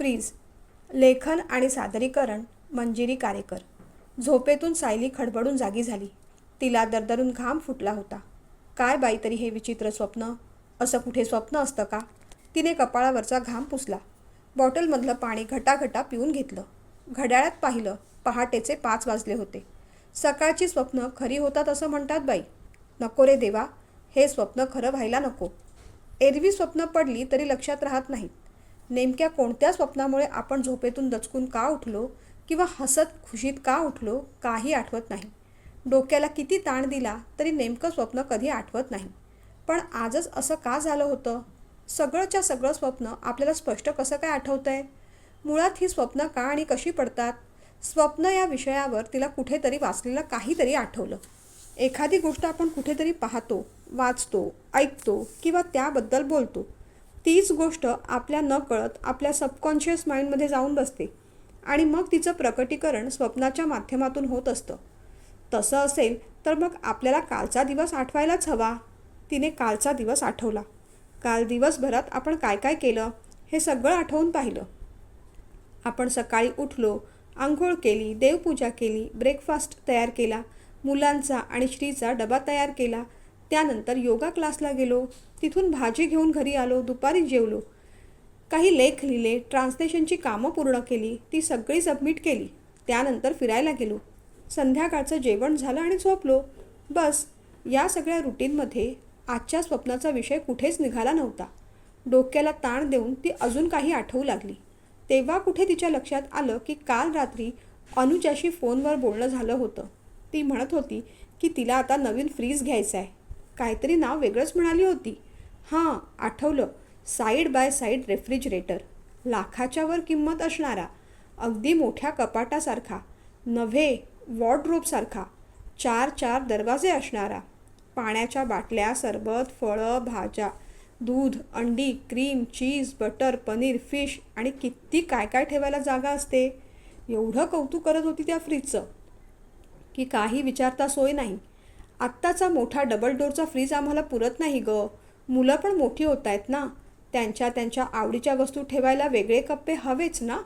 Fridge लेखन आणि सादरीकरण मंजिरी कारेकर. झोपेतून सायली खडबडून जागी झाली. तिला दरदरून घाम फुटला होता. काय बाई तरी हे विचित्र स्वप्न? असं कुठे स्वप्न असतं का? तिने कपाळावरचा घाम पुसला. बॉटलमधलं पाणी घटाघटा पिऊन घेतलं. घड्याळात पाहिलं पहाटेचे पाच वाजले होते. सकाळची स्वप्न खरी होतात असं म्हणतात बाई. नको रे देवा हे स्वप्न खरं व्हायला नको. एरवी स्वप्न पडली तरी लक्षात राहत नाहीत. नेमक्या कोणत्या स्वप्नामुळे आपण झोपेतून दचकून का उठलो किंवा हसत खुशीत का उठलो काही आठवत नाही. डोक्याला किती ताण दिला तरी नेमकं स्वप्न कधी आठवत नाही. पण आजच असं का झालं होतं? सगळंच्या सगळं स्वप्न आपल्याला स्पष्ट कसं काय आठवतं आहे मुळात ही स्वप्न का आणि कशी पडतात? स्वप्न या विषयावर तिला कुठेतरी वाचलेलं काहीतरी आठवलं. एखादी गोष्ट आपण कुठेतरी पाहतो वाचतो ऐकतो किंवा त्याबद्दल बोलतो. तीच गोष्ट आपल्या न कळत आपल्या सबकॉन्शियस माइंडमध्ये जाऊन बसते. आणि मग तिचं प्रकटीकरण स्वप्नाच्या माध्यमातून होत असतं. तसं असेल तर मग आपल्याला कालचा दिवस आठवायलाच हवा. तिने कालचा दिवस आठवला. काल दिवसभरात आपण काय काय केलं हे सगळं आठवून पाहिलं. आपण सकाळी उठलो आंघोळ केली देवपूजा केली ब्रेकफास्ट तयार केला मुलांचा आणि श्रीचा डबा तयार केला त्यानंतर योगा क्लासला गेलो. तिथून भाजी घेऊन घरी आलो दुपारी जेवलो. काही लेख लिहिले ट्रान्सलेशनची कामं पूर्ण केली ती सगळी सबमिट केली. त्यानंतर फिरायला गेलो. संध्याकाळचं जेवण झालं आणि झोपलो. बस या सगळ्या रुटीनमध्ये आजच्या स्वप्नाचा विषय कुठेच निघाला नव्हता. डोक्याला ताण देऊन ती अजून काही आठवू लागली. तेव्हा कुठे तिच्या लक्षात आलं की काल रात्री अनुजाशी फोनवर बोलणं झालं होतं. ती म्हणत होती की तिला आता नवीन फ्रीज घ्यायचा आहे काहीतरी नाव वेगळंच म्हणाली होती. हां आठवलं. Side by side refrigerator. लाखाच्या वर किंमत असणारा. अगदी मोठ्या कपाटासारखा. नव्हे वॉर्डरोबसारखा. चार चार दरवाजे असणारा. पाण्याच्या बाटल्या सरबत फळं भाज्या. दूध अंडी cream cheese butter paneer fish आणि किती काय काय ठेवायला जागा असते? एवढं कौतुक करत होती त्या फ्रीजचं. की काही विचारता सोय नाही. आत्ताचा मोठा डबल डोरचा फ्रीज आम्हाला पुरत नाही ग. मुलं पण मोठी होत आहेत ना. त्यांच्या त्यांच्या आवडीच्या वस्तू ठेवायला वेगळे कप्पे हवेच ना.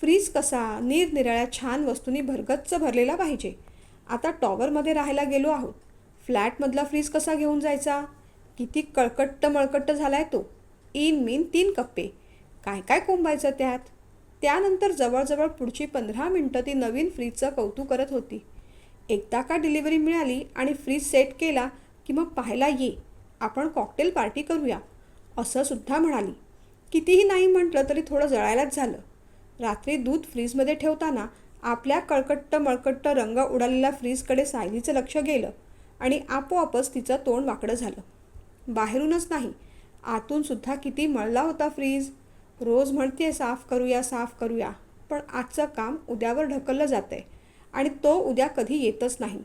फ्रीज कसा? निरनिराळ्या छान वस्तूंनी भरगच्च भरलेला पाहिजे. आता टॉवरमध्ये राहायला गेलो आहोत. फ्लॅटमधला फ्रीज कसा घेऊन जायचा? किती कळकट्ट मळकट्ट झाला आहे तो. इन मीन तीन कप्पे. काय काय कोंबायचं त्यात? त्यानंतर जवळजवळ पुढची पंधरा मिनटं ती नवीन फ्रीजचं कौतुक करत होती. एकदा का डिलिव्हरी मिळाली आणि फ्रीज सेट केला की मग पाहायला ये आपण कॉकटेल पार्टी करूया असं सुद्धा म्हणाली. कितीही नाही म्हटलं तरी थोडं जळायलाच झालं. रात्री दूध फ्रीजमध्ये ठेवताना आपल्या कळकट्ट मळकट्ट रंग उडालेल्या फ्रीजकडे सायलीचं लक्ष गेलं आणि आपोआपच तिचं तोंड वाकडं झालं. बाहेरूनच नाही आतून सुद्धा किती मळला होता फ्रीज. रोज म्हणते साफ करूया साफ करूया. पण आजचं काम उद्यावर ढकललं जातं आहे आणि तो उद्या कधी येतच नाही.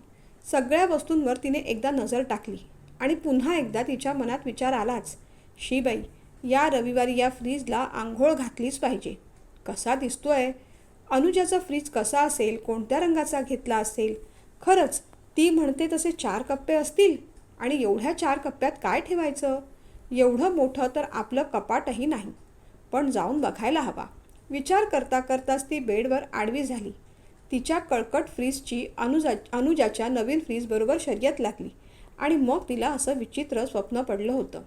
सगळ्या वस्तूंवर तिने एकदा नजर टाकली आणि पुन्हा एकदा तिच्या मनात विचार आलाच शीबाई या रविवारी या फ्रीजला आंघोळ घातलीच पाहिजे. कसा दिसतोय? अनुजाचा फ्रीज कसा असेल? कोणत्या रंगाचा घेतला असेल? खरंच ती म्हणते तसे चार कप्पे असतील? आणि एवढ्या चार कप्प्यात काय ठेवायचं? एवढं मोठं तर आपलं कपाटही नाही. पण जाऊन बघायला हवा. विचार करता करताच ती बेडवर आडवी झाली. तिच्या कळकट फ्रीजची अनुजा अनुजाच्या नवीन फ्रीजबरोबर शर्यत लागली आणि मग तिला असं विचित्र स्वप्न पडलं होतं.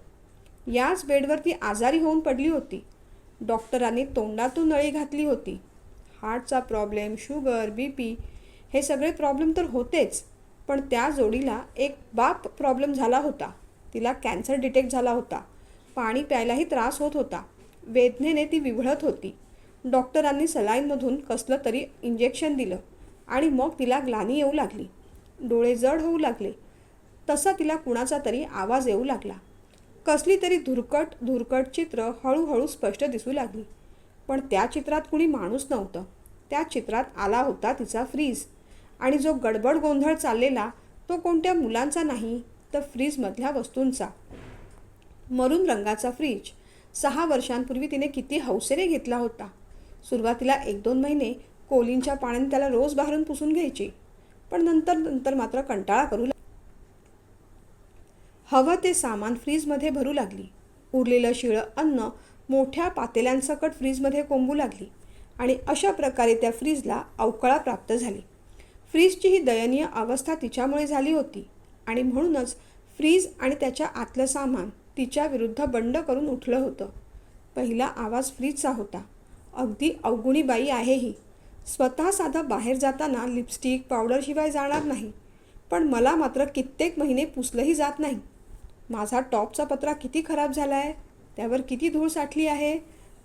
याच बेडवर ती आजारी होऊन पडली होती. डॉक्टरांनी तोंडातून नळी घातली होती. हार्टचा प्रॉब्लेम शुगर बी पी हे सगळे प्रॉब्लेम तर होतेच पण त्या जोडीला एक बाप प्रॉब्लेम झाला होता. तिला कॅन्सर डिटेक्ट झाला होता. पाणी प्यायलाही त्रास होत होता. वेदनेने ती विवळत होती. डॉक्टरांनी सलाईनमधून कसलं तरी इंजेक्शन दिलं आणि मग तिला ग्लानी येऊ लागली. डोळे जड होऊ लागले. तसा तिला कुणाचा तरी आवाज येऊ लागला. कसली तरी धुरकट धुरकट चित्र हळूहळू स्पष्ट दिसू लागली. पण त्या चित्रात कुणी माणूस नव्हतं. त्या चित्रात आला होता तिचा फ्रीज. आणि जो गडबड गोंधळ चाललेला तो कोणत्या मुलांचा नाही तर फ्रीजमधल्या वस्तूंचा. मरून रंगाचा फ्रीज. सहा वर्षांपूर्वी तिने किती हौसेने घेतला होता. सुरुवातीला एक दोन महिने कोलींच्या पाण्याने त्याला रोज बाहेरून पुसून घ्यायची पण नंतर नंतर मात्र कंटाळा करू हवं ते सामान फ्रीजमध्ये भरू लागली. उरलेलं शिळं अन्न मोठ्या पातेल्यांसकट फ्रीजमध्ये कोंबू लागली आणि अशा प्रकारे त्या फ्रीजला अवकळा प्राप्त झाली. फ्रीजची ही दयनीय अवस्था तिच्यामुळे झाली होती आणि म्हणूनच फ्रीज आणि त्याच्या आतलं सामान तिच्या विरुद्ध बंड करून उठलं होतं. पहिला आवाज फ्रीजचा होता. अगदी अवगुणी बाई आहे ही. स्वतः साधं बाहेर जाताना लिपस्टिक पावडरशिवाय जाणार नाही. पण मला मात्र कित्येक महिने पुसलंही जात नाही. माझा टॉपचा पत्रा किती खराब झाला आहे त्यावर किती धूळ साठली आहे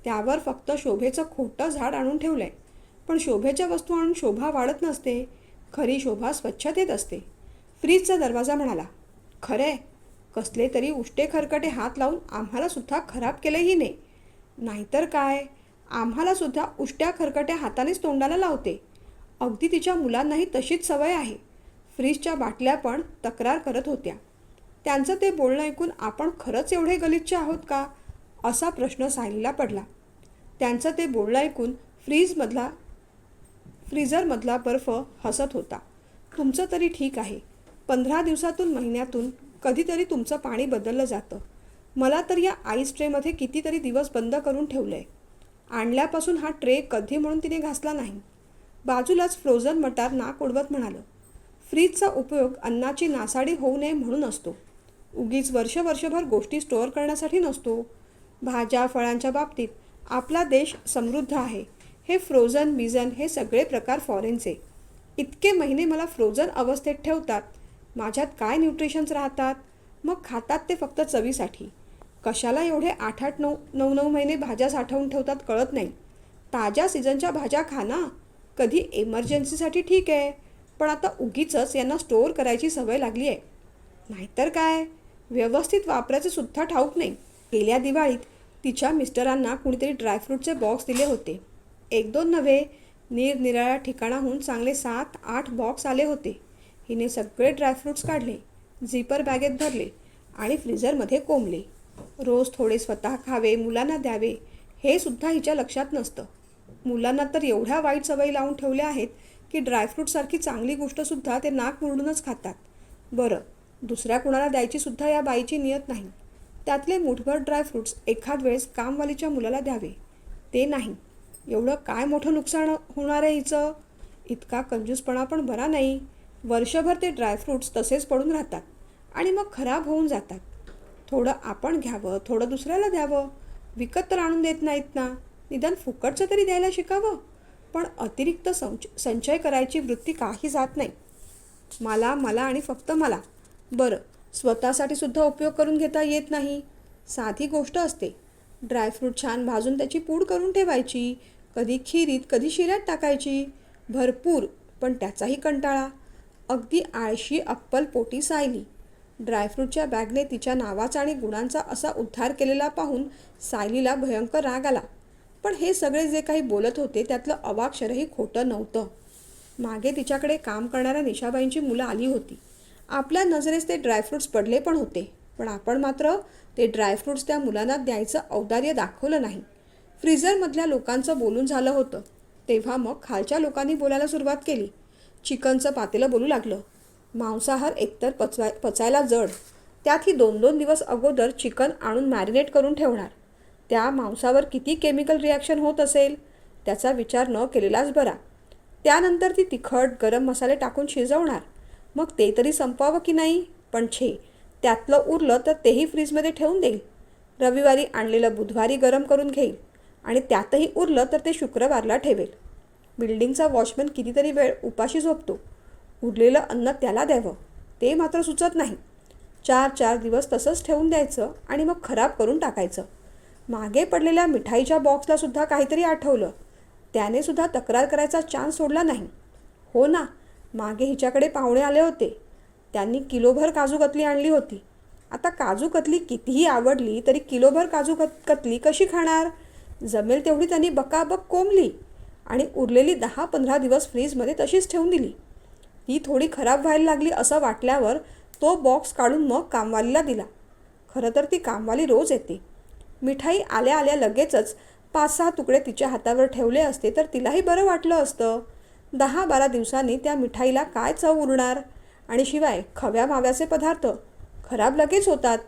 त्यावर फक्त शोभेचं खोटं झाड आणून ठेवलं आहे पण शोभेच्या वस्तू आणून शोभा वाढत नसते खरी शोभा स्वच्छतेत असते. फ्रीजचा दरवाजा म्हणाला खरे कसले तरी उष्टे खरकटे हात लावून आम्हालासुद्धा खराब केलंही नाही. नाहीतर काय? आम्हाला सुद्धा उष्ट्या खरकट्या हातानेच तोंडाला लावते. अगदी तिच्या मुलांनाही तशीच सवय आहे. फ्रीजच्या बाटल्या पण तक्रार करत होत्या. त्यांचं ते बोलणं ऐकून आपण खरंच एवढे गलिच्छ आहोत का? असा प्रश्न सायलीला पडला. त्यांचं ते बोलणं ऐकून फ्रीजमधला फ्रीजरमधला बर्फ हसत होता. तुमचं तरी ठीक आहे. पंधरा दिवसातून महिन्यातून कधीतरी तुमचं पाणी बदललं जातं. मला तर या आईस ट्रेमध्ये कितीतरी दिवस बंद करून ठेवलं आहे आणल्यापासून हा ट्रे कधी म्हणून तिने घासला नाही. बाजूलाच फ्रोझन मटार नाक उडवत म्हणालं फ्रीजचा उपयोग अन्नाची नासाडी होऊ नये म्हणून असतो. उगीच वर्ष वर्षभर गोष्टी स्टोअर करण्यासाठी नसतो. भाज्या फळांच्या बाबतीत आपला देश समृद्ध आहे. हे फ्रोझन बिझन हे सगळे प्रकार फॉरेनचे इतके महिने मला फ्रोझन अवस्थेत ठेवतात. माझ्यात काय न्यूट्रिशन्स राहतात? मग खातात ते फक्त चवीसाठी. कशाला एवढे आठ आठ नऊ नऊ नऊ महिने भाज्या साठवून ठेवतात कळत नाही. ताज्या सीझनच्या भाज्या खा ना. कधी एमर्जन्सीसाठी ठीक आहे पण आता उगीचच यांना स्टोअर करायची सवय लागली आहे. नाहीतर काय? व्यवस्थित वापरायचे सुद्धा ठाऊक नाही. गेल्या दिवाळीत तिच्या मिस्टरांना कुणीतरी ड्रायफ्रूटचे बॉक्स दिले होते. एक दोन नव्हे निरनिराळ्या ठिकाणाहून चांगले सात आठ बॉक्स आले होते. हिने सगळे ड्रायफ्रूट्स काढले झिपर बॅगेत भरले आणि फ्रीझरमध्ये कोंबले. रोज थोडे स्वतः खावे मुलांना द्यावे हे सुद्धा हिच्या लक्षात नसतं. मुलांना तर एवढ्या वाईट सवयी लावून ठेवल्या आहेत की ड्रायफ्रूटसारखी चांगली गोष्टसुद्धा ते नाक मुरडूनच खातात. बरं दुसऱ्या कुणाला द्यायचीसुद्धा या बाईची नियत नाही. त्यातले मुठभर ड्रायफ्रूट्स एखाद वेळेस कामवालीच्या मुलाला द्यावे. ते नाही. एवढं काय मोठं नुकसान होणार आहे हिचं? इतका कंजूसपणा पण बरा नाही. वर्षभर ते ड्रायफ्रूट्स तसेच पडून राहतात आणि मग खराब होऊन जातात. थोडं आपण घ्यावं थोडं दुसऱ्याला द्यावं. विकत तर आणून देत नाहीत ना. निदान फुकटचं तरी द्यायला शिकावं. पण अतिरिक्त संच संचय करायची वृत्ती काही जात नाही. मला मला आणि फक्त मला. बरं स्वतःसाठी सुद्धा उपयोग करून घेता येत नाही. साधी गोष्ट असते. ड्रायफ्रूट छान भाजून त्याची पूड करून ठेवायची. कधी खिरीत कधी शिऱ्यात टाकायची. भरपूर पण त्याचाही कंटाळा. अगदी आळशी अप्पल पोटी सायली. ड्रायफ्रूटच्या बॅगने तिच्या नावाचा आणि गुणांचा असा उद्धार केलेला पाहून सायलीला भयंकर राग आला. पण हे सगळे जे काही बोलत होते त्यातलं अवाक्षरही खोटं नव्हतं. मागे तिच्याकडे काम करणाऱ्या निशाबाईंची मुलं आली होती. आपल्या नजरेस ते ड्रायफ्रूट्स पडले पण होते पण आपण मात्र ते ड्रायफ्रूट्स त्या मुलांना द्यायचं औदार्य दाखवलं नाही. फ्रीझरमधल्या लोकांचं बोलून झालं होतं. तेव्हा मग खालच्या लोकांनी बोलायला सुरुवात केली. चिकनचं पातेलं बोलू लागलं. मांसाहार एकतर पचवाय पचायला जड. त्यात ही दोन दोन दिवस अगोदर चिकन आणून मॅरिनेट करून ठेवणार. त्या मांसावर किती केमिकल रिॲक्शन होत असेल त्याचा विचार न केलेलाच बरा. त्यानंतर ती तिखट गरम मसाले टाकून शिजवणार. मग ते तरी संपवावं की नाही? पण छे त्यातलं उरलं तर तेही फ्रीजमध्ये ठेवून देईल. रविवारी आणलेलं बुधवारी गरम करून घेईल. आणि त्यातही उरलं तर ते शुक्रवारला ठेवेल. बिल्डिंगचा वॉचमॅन कितीतरी वेळ उपाशी झोपतो. उरलेलं अन्न त्याला द्यावं. ते मात्र सुचत नाही. चार चार दिवस तसंच ठेवून द्यायचं आणि मग खराब करून टाकायचं. मागे पडलेल्या मिठाईच्या बॉक्सलासुद्धा काहीतरी आठवलं. त्याने सुद्धा तक्रार करायचा चान्स सोडला नाही. हो ना मागे हिच्याकडे पाहुणे आले होते. त्यांनी किलोभर काजू कतली आणली होती. आता काजू कतली कितीही आवडली तरी किलोभर काजू कत कतली कशी खाणार? जमेल तेवढी त्यांनी बकाबक कोंबली आणि उरलेली दहा पंधरा दिवस फ्रीजमध्ये तशीच ठेवून दिली. ती थोडी खराब व्हायला लागली असं वाटल्यावर तो बॉक्स काढून मग कामवालीला दिला. खरं तर ती कामवाली रोज येते. मिठाई आल्या आल्या लगेचच पाच सहा तुकडे तिच्या हातावर ठेवले असते तर तिलाही बरं वाटलं असतं. दहा बारा दिवसांनी त्या मिठाईला काय चव उरणार? आणि शिवाय खव्या माव्याचे पदार्थ खराब लगेच होतात.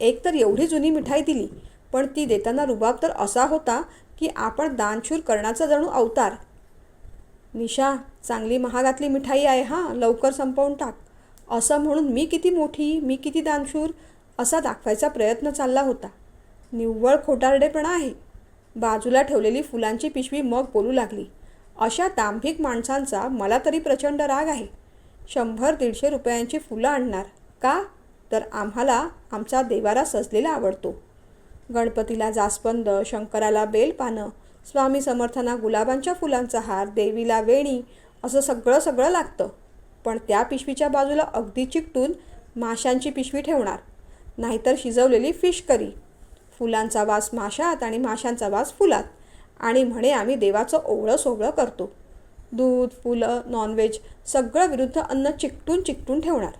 एक तर एवढी जुनी मिठाई दिली पण ती देताना रुबाब तर असा होता की आपण दानशूर कर्णाचा जणू अवतार निशा चांगली महागातली मिठाई आहे हां लवकर संपवून टाक. असं म्हणून मी किती मोठी मी किती दानशूर असा दाखवायचा प्रयत्न चालला होता. निव्वळ खोटारडेपणा आहे. बाजूला ठेवलेली फुलांची पिशवी मग बोलू लागली. अशा दांभिक माणसांचा मला तरी प्रचंड राग आहे. शंभर दीडशे रुपयांची फुलं आणणार का? तर आम्हाला आमचा देवारा सजलेला आवडतो. गणपतीला जास्वंद शंकराला बेलपानं स्वामी समर्थांना गुलाबांच्या फुलांचा हार देवीला वेणी असं सगळं सगळं लागतं. पण त्या पिशवीच्या बाजूला अगदी चिकटून माशांची पिशवी ठेवणार. नाहीतर शिजवलेली फिश करी. फुलांचा वास माशात आणि माशांचा वास फुलात. आणि म्हणे आम्ही देवाचं ओवळं सोवळं करतो. दूध फुलं नॉनव्हेज सगळं विरुद्ध अन्न चिकटून चिकटून ठेवणार.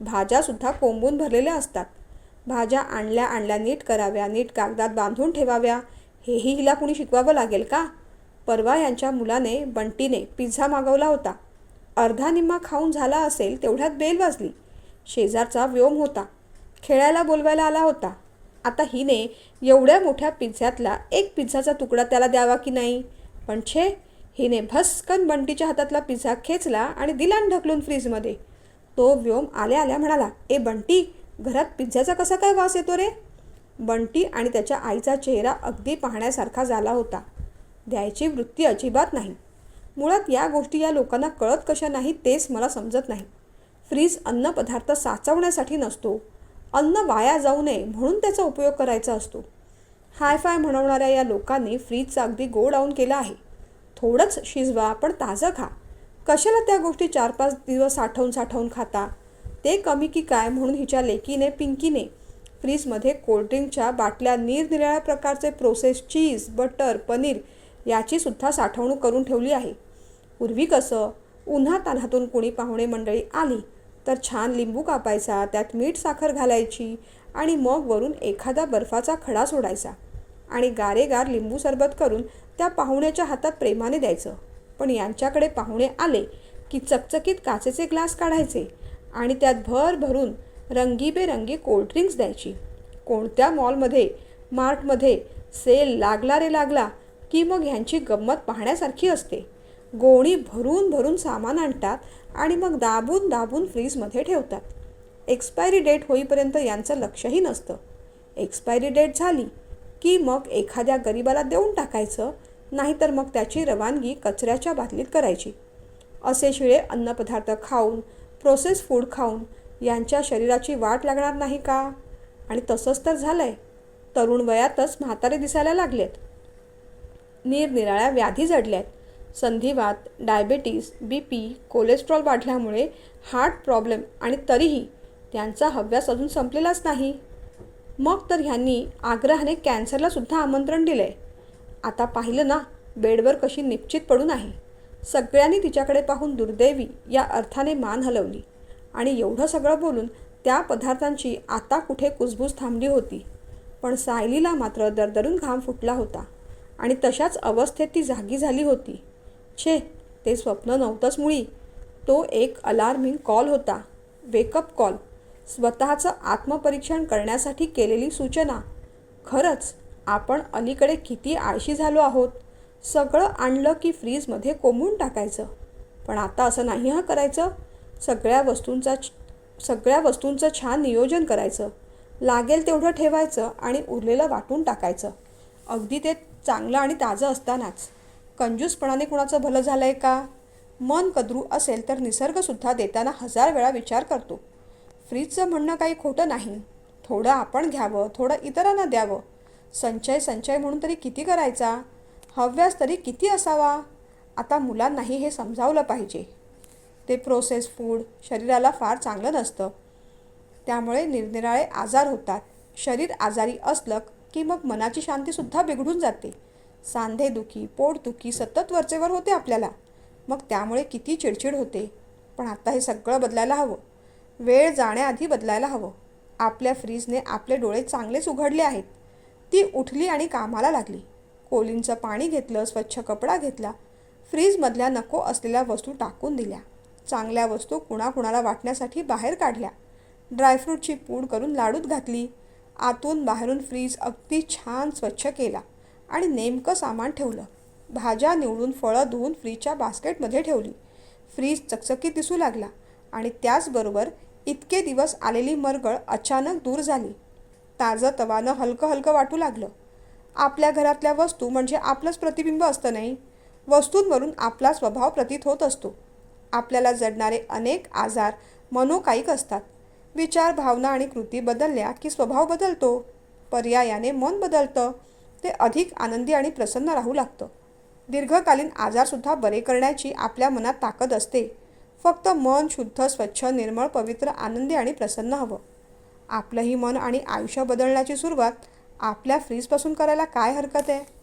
भाज्यासुद्धा कोंबून भरलेल्या असतात. भाज्या आणल्या आणल्या नीट कराव्या नीट कागदात बांधून ठेवाव्या हेही हिला कुणी शिकवावं लागेल का? परवा यांच्या मुलाने बंटीने पिझ्झा मागवला होता. अर्धा निम्मा खाऊन झाला असेल तेवढ्यात बेल वाजली. शेजारचा व्योम होता. खेळायला बोलवायला आला होता. आता हिने एवढ्या मोठ्या पिझ्झ्यातला एक पिझ्झाचा तुकडा त्याला द्यावा की नाही? पण छे हिने भस्कन बंटीच्या हातातला पिझ्झा खेचला आणि दिला ढकलून फ्रीजमध्ये. तो व्योम आल्या आल्या म्हणाला ए बंटी घरात पिझ्झाचा कसा काय वास येतो रे? बंटी आणि त्याच्या आईचा चेहरा अगदी पाहण्यासारखा झाला होता. द्यायची वृत्ती अजिबात नाही. मुळात या गोष्टी या लोकांना कळत कशा नाही तेच मला समजत नाही. फ्रीज अन्नपदार्थ साचवण्यासाठी नसतो. अन्न वाया जाऊ नये म्हणून त्याचा उपयोग करायचा असतो. हाय फाय म्हणवणाऱ्या या लोकांनी फ्रीजचा अगदी गोड आऊन केला आहे. थोडंच शिजवा पण ताजं खा. कशाला त्या गोष्टी चार पाच दिवस साठवून साठवून खाता? ते कमी की काय म्हणून हिच्या लेकीने पिंकीने फ्रीजमध्ये कोल्ड्रिंकच्या बाटल्या निरनिराळ्या प्रकारचे प्रोसेस चीज बटर पनीर याची सुद्धा साठवणूक करून ठेवली आहे. पूर्वी कसं उन्हा तान्हातून कोणी पाहुणे मंडळी आली तर छान लिंबू कापायचा त्यात मीठ साखर घालायची आणि मग वरून एखादा बर्फाचा खडा सोडायचा आणि गारेगार लिंबू सरबत करून त्या पाहुण्याच्या हातात प्रेमाने द्यायचं. पण यांच्याकडे पाहुणे आले की चकचकीत काचेचे ग्लास काढायचे आणि त्यात भर भरून रंगीबेरंगी कोल्ड्रिंक्स द्यायची. कोणत्या मॉलमध्ये मार्टमध्ये सेल लागला रे लागला की मग ह्यांची गंमत पाहण्यासारखी असते. गोणी भरून भरून सामान आणतात आणि मग दाबून दाबून फ्रीजमध्ये ठेवतात. एक्सपायरी डेट होईपर्यंत यांचं लक्षही नसतं. एक्सपायरी डेट झाली की मग एखाद्या गरिबाला देऊन टाकायचं नाहीतर मग त्याची रवानगी कचऱ्याच्या बाटलीत करायची. असे शिळे अन्नपदार्थ खाऊन प्रोसेस फूड खाऊन यांच्या शरीराची वाट लागणार नाही का? आणि तसंच तर झालं आहे तरुण वयातच म्हातारे दिसायला लागलेत. निरनिराळ्या व्याधी जडल्यात. संधिवात डायबेटीस बी पी कोलेस्ट्रॉल वाढल्यामुळे हार्ट प्रॉब्लेम आणि तरीही त्यांचा हव्यास अजून संपलेलाच नाही. मग तर ह्यांनी आग्रहाने कॅन्सरलासुद्धा आमंत्रण दिलं आहे आता पाहिलं ना बेडवर कशी निश्चित पडून आहे सगळ्यांनी तिच्याकडे पाहून दुर्दैवी या अर्थाने मान हलवली. आणि एवढं सगळं बोलून त्या पदार्थांची आता कुठे कुजबूज थांबली होती. पण सायलीला मात्र दरदरून घाम फुटला होता आणि तशाच अवस्थेत ती जागी झाली होती. छे ते स्वप्न नव्हतंच मुळी. तो एक अलार्मिंग कॉल होता. वेकअप कॉल स्वतःचं आत्मपरीक्षण करण्यासाठी केलेली सूचना. खरंच आपण अलीकडे किती आळशी झालो आहोत. सगळं आणलं की फ्रीजमध्ये कोंबून टाकायचं. पण आता असं नाही हा करायचं? सगळ्या वस्तूंचा सगळ्या वस्तूंचं छान नियोजन करायचं. लागेल तेवढं ठेवायचं आणि उरलेलं वाटून टाकायचं. अगदी ते चांगलं आणि ताजं असतानाच. कंजूसपणाने कुणाचं भलं झालं आहे का? मन कद्रू असेल तर निसर्गसुद्धा देताना हजार वेळा विचार करतो. फ्रीजचं म्हणणं काही खोटं नाही. थोडं आपण घ्यावं थोडं इतरांना द्यावं. संचय संचय म्हणून तरी किती करायचा? हव्यास तरी किती असावा? आता मुलांनाही हे समजावलं पाहिजे. ते प्रोसेस फूड शरीराला फार चांगलं नसतं. त्यामुळे निरनिराळे आजार होतात. शरीर आजारी असलं की मग मनाची शांतीसुद्धा बिघडून जाते. सांधेदुखी पोटदुखी सतत वरचेवर होते आपल्याला. मग त्यामुळे किती चिडचिड होते. पण आता हे सगळं बदलायला हवं. वेळ जाण्याआधी बदलायला हवं. आपल्या फ्रीजने आपले डोळे चांगलेच उघडले आहेत. ती उठली आणि कामाला लागली. कोलींचं पाणी घेतलं स्वच्छ कपडा घेतला. फ्रीजमधल्या नको असलेल्या वस्तू टाकून दिल्या. चांगल्या वस्तू कुणाकुणाला वाटण्यासाठी बाहेर काढल्या. ड्रायफ्रूटची पूड करून लाडूत घातली. आतून बाहेरून फ्रीज अगदी छान स्वच्छ केला आणि नेमकं सामान ठेवलं. भाज्या निवडून फळं धुवून फ्रीजच्या बास्केटमध्ये ठेवली. फ्रीज चकचकीत दिसू लागला आणि त्याचबरोबर इतके दिवस आलेली मरगळ अचानक दूर झाली. ताजं तवानं हलकं हलकं वाटू लागलं. आपल्या घरातल्या वस्तू म्हणजे आपलंच प्रतिबिंब असतं नाही? वस्तूंवरून आपला स्वभाव प्रतीत होत असतो. आपल्याला जडणारे अनेक आजार मनोकायिक असतात. विचार भावना आणि कृती बदलल्या की स्वभाव बदलतो. पर्यायाने मन बदलतं. ते अधिक आनंदी आणि प्रसन्न राहू लागतं. दीर्घकालीन आजारसुद्धा बरे करण्याची आपल्या मनात ताकद असते. फक्त मन शुद्ध स्वच्छ निर्मळ पवित्र आनंदी आणि प्रसन्न हवं. आपलंही मन आणि आयुष्य बदलण्याची सुरुवात आपल्या फ्रीजपासून करायला काय हरकत आहे?